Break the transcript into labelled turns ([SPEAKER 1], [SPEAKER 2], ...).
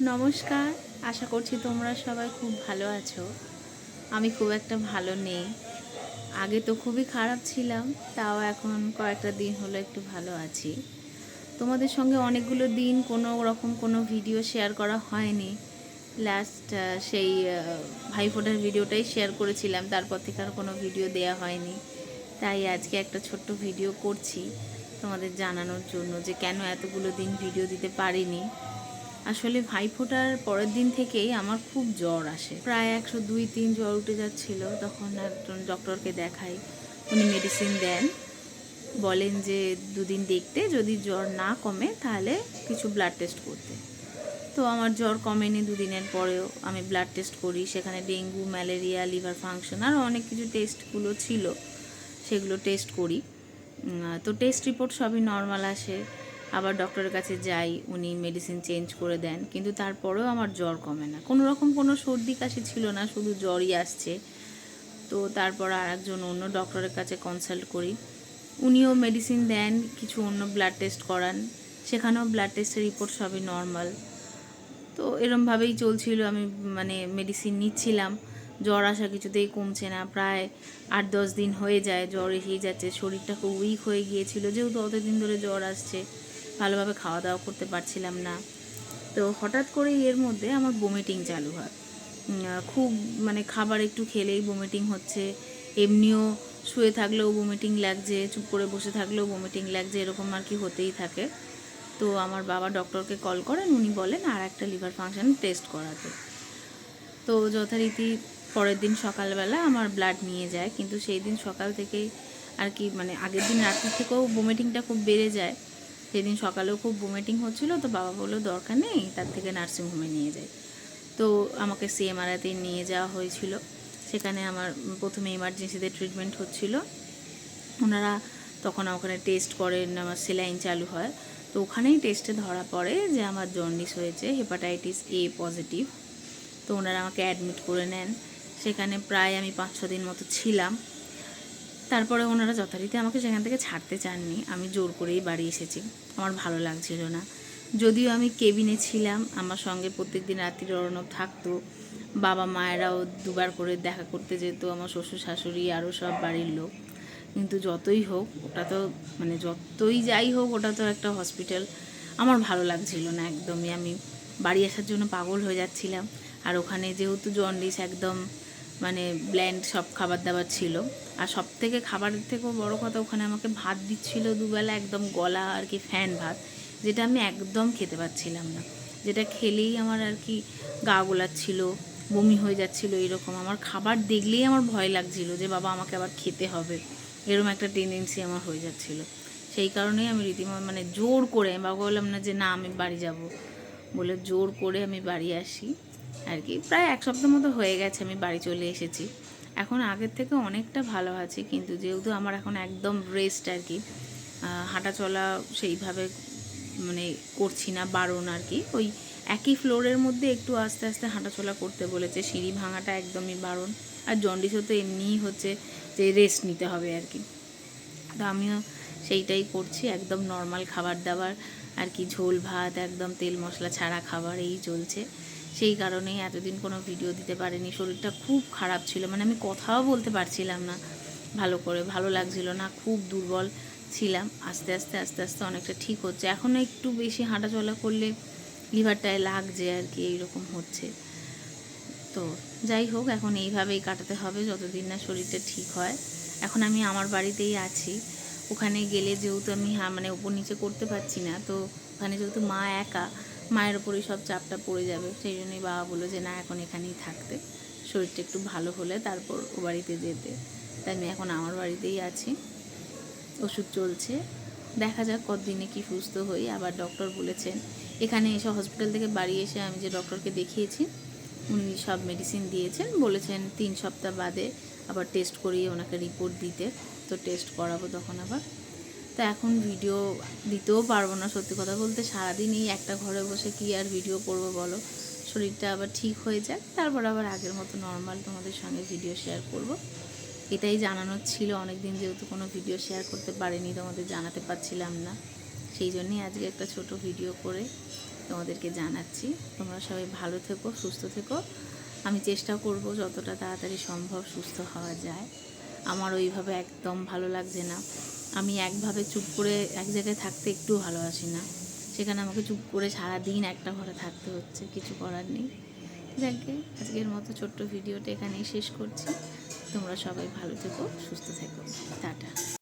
[SPEAKER 1] নমস্কার, আশা করছি তোমরা সবাই খুব ভালো আছো। আমি খুব একটা ভালো নেই। আগে তো খুবই খারাপ ছিলাম, তাও এখন কয়েকটা দিন হলো একটু ভালো আছি। তোমাদের সঙ্গে অনেকগুলো দিন কোনো রকম কোনো ভিডিও শেয়ার করা হয়নি। লাস্ট সেই ভাইফোঁটার ভিডিওটাই শেয়ার করেছিলাম, তারপর থেকে আর কোনো ভিডিও দেয়া হয়নি। তাই আজকে একটা ছোট্ট ভিডিও করছি, তোমাদের জানানোর জন্য যে কেন এতগুলো দিন ভিডিও দিতে পারিনি। আসলে ভাইফোঁটার পরের দিন থেকেই আমার খুব জ্বর আসে। প্রায় একশো দুই, তিন জ্বর উঠে যাচ্ছিল। তখন একজন ডক্টরকে দেখাই। উনি মেডিসিন দেন। বলেন যে, দুদিন দেখতে যদি জ্বর না কমে তাহলে কিছু ব্লাড টেস্ট করতে। তো আমার জ্বর কমেনি দুদিনের পরেও। আমি ব্লাড টেস্ট করি। সেখানে ডেঙ্গু, ম্যালেরিয়া লিভার ফাংশন আরও অনেক কিছু টেস্টগুলো ছিল। সেগুলো টেস্ট করি। তো টেস্ট রিপোর্ট সবই নর্মাল আসে। আবার ডক্টরের কাছে যাই, উনি মেডিসিন চেঞ্জ করে দেন, কিন্তু তারপরেও আমার জ্বর কমে না। কোনো রকম কোনো সর্দি কাশি ছিল না, শুধু জ্বরই আসছে। তো তারপর আর একজন অন্য ডক্টরের কাছে কনসাল্ট করি। উনিও মেডিসিন দেন, কিছু অন্য ব্লাড টেস্ট করান। সেখানেও ব্লাড টেস্টের রিপোর্ট সবই নর্মাল তো এরমভাবেই চলছিল, আমি মানে মেডিসিন নিচ্ছিলাম। জ্বর আসা কিছুতেই কমছে না, প্রায় আট দশ দিন হয়ে যায়, জ্বর এসেই যাচ্ছে। শরীরটা খুব উইক হয়ে গিয়েছিল, যেহেতু অতদিন ধরে জ্বর আসছে। ভালোভাবে খাওয়া দাওয়া করতে পারছিলাম না। তো হঠাৎ করেই এর মধ্যে আমার বমিটিং চালু হয়। খুব মানে খাবার একটু খেলেই বমিটিং হচ্ছে। এমনিও শুয়ে থাকলেও বমিটিং লাগছে, চুপ করে বসে থাকলেও বমিটিং লাগছে, এরকম আর কি হতেই থাকে। তো আমার বাবা ডক্টরকে কল করেন, উনি বলেন, আর একটা লিভার ফাংশন টেস্ট করাতে। তো যথারীতি পরের দিন সকালবেলা আমার ব্লাড নিয়ে যায়, কিন্তু সেই দিন সকাল থেকেই আর কি মানে আগের দিন রাত্রি থেকেও বমিটিংটা খুব বেড়ে যায়। সেদিন সকালেও খুব বমিটিং হচ্ছিল, তো বাবা বলল, দরকার নেই, তার থেকে নার্সিংহোমে নিয়ে যাই। তো আমাকে সিএমআরআইতে নিয়ে যাওয়া হয়েছিল। সেখানে আমার প্রথমে ইমার্জেন্সিতে ট্রিটমেন্ট হচ্ছিল। ওনারা তখন ওখানে টেস্ট করেন, আমার সেলাইন চালু হয়। তো ওখানেই টেস্টে ধরা পড়ে যে আমার জন্ডিস হয়েছে হেপাটাইটিস এ পজিটিভ তো ওনারা আমাকে অ্যাডমিট করে নেন। সেখানে প্রায় আমি পাঁচ ছ দিন মতো ছিলাম। তারপরে ওনারা যথারীতি আমাকে সেখান থেকে ছাড়তে চাননি। আমি জোর করেই বাড়ি এসেছি। আমার ভালো লাগছিল না। যদিও আমি কেবিনে ছিলাম, আমার সঙ্গে প্রত্যেক দিন রাত্রির অরণব থাকতো। বাবা মায়েরাও দুবার করে দেখা করতে যেত, আমার শ্বশুর শাশুড়ি আরও সব বাড়ির লোক। কিন্তু যতই হোক, ওটা তো মানে যতই যাই হোক, ওটা তো একটা হসপিটাল। আমার ভালো লাগছিল না একদমই। আমি বাড়ি আসার জন্য পাগল হয়ে যাচ্ছিলাম। আর ওখানে যেহেতু জন্ডিস একদম মানে ব্ল্যান্ড সব খাবার দাবার ছিল। আর সব থেকে খাবারের থেকেও বড় কথা, ওখানে আমাকে ভাত দিচ্ছিল দুবেলা, একদম গলা আর কি ফ্যান ভাত, যেটা আমি একদম খেতে পাচ্ছিলাম না। যেটা খেলেই আমার আর কি গা গোলাচ্ছিল, বমি হয়ে যাচ্ছিল এরকম। আমার খাবার দেখলেই আমার ভয় লাগছিল যে, বাবা, আমাকে আবার খেতে হবে। এরকম একটা টেন্ডেন্সি আমার হয়ে যাচ্ছিল। সেই কারণেই আমি রীতিমতো মানে জোর করে বাবা বললাম না যে, না, আমি বাড়ি যাব। বলে জোর করে আমি বাড়ি আসি। আর কি। প্রায় এক সপ্তাহ মতো হয়ে গেছে, আমি বাড়ি চলে এসেছি। এখন আগের থেকে অনেকটা ভালো আছি, কিন্তু যেহেতু আমার এখন একদম রেস্ট আর কি হাঁটা চলা সেইভাবে মানে করছি না, বারণ আর কি। ওই একই ফ্লোরের মধ্যে একটু আস্তে আস্তে হাঁটাচলা করতে বলেছে, সিঁড়ি ভাঙাটা একদমই বারণ। আর জন্ডিসও তো এমনিই হচ্ছে যে রেস্ট নিতে হবে আর কি। তো আমিও সেইটাই করছি, একদম নর্মাল খাবার দাবার আর কি, ঝোল, ভাত, একদম তেল মশলা ছাড়া খাবার, এই চলছে। সেই কারণেই এতদিন কোনো ভিডিও দিতে পারিনি। শরীরটা খুব খারাপ ছিল। মানে আমি কথাও বলতে পারছিলাম না ভালো করে। ভালো লাগছিল না, খুব দুর্বল ছিলাম। আস্তে আস্তে আস্তে আস্তে অনেকটা ঠিক হচ্ছে। এখনও একটু বেশি হাঁটাচলা করলে লিভারটায় লাগছে আর কি এইরকম হচ্ছে। তো যাই হোক, এখন এইভাবেই কাটাতে হবে যতদিন না শরীরটা ঠিক হয়। এখন আমি আমার বাড়িতেই আছি। ওখানে গেলে যেহেতু আমি হা মানে ওপর নিচে করতে পারছি না, তো ওখানে যেহেতু মা একা মায়ের ওপরেই সব চাপটা পড়ে যাবে। সেই জন্যই বাবা বলল যে, না, এখন এখানেই থাকতে। শরীরটা একটু ভালো হলে তারপর ও বাড়িতে যেতে। তাই আমি এখন আমার বাড়িতেই আছি। ওষুধ চলছে। দেখা যাক কতদিনে কি সুস্থ হই। আবার ডক্টর বলেছেন, এখানে এসে হসপিটাল থেকে বাড়ি এসে আমি যে ডক্টরকে দেখিয়েছি, উনি সব মেডিসিন দিয়েছেন। বলেছেন তিন সপ্তাহ বাদে আবার টেস্ট করিয়ে ওনাকে রিপোর্ট দিতে। তো টেস্ট করাবো তখন আবার। তো এখন ভিডিও দিতেও পারব না, সত্যি কথা বলতে। সারাদিন এই একটা ঘরে বসে কি আর ভিডিও করব বলো? শরীরটা আবার ঠিক হয়ে যাক, তারপর আবার আগের মতো নর্মাল তোমাদের সঙ্গে ভিডিও শেয়ার করব। এটাই জানানোর ছিল অনেক দিন যেহেতু কোনো ভিডিও শেয়ার করতে পারিনি, তোমাদের জানাতে পারছিলাম না। সেই জন্যই আজকে একটা ছোট ভিডিও করে তোমাদেরকে জানাচ্ছি। তোমরা সবাই ভালো থেকো, সুস্থ থেকো। আমি চেষ্টা করব যতটা তাড়াতাড়ি সম্ভব সুস্থ হওয়া যায়। আমার ওইভাবে একদম ভালো লাগছে না। আমি একভাবে চুপ করে এক জায়গায় থাকতে একটু ভালোবাসি না। সেখানে আমাকে চুপ করে সারা দিন একটা ঘরে থাকতে হচ্ছে, কিছু করার নেই। যাকে আজকের মতো ছোট্ট ভিডিওটা এখানেই শেষ করছি। তোমরা সবাই ভালো থেকো, সুস্থ থেকো। টাটা।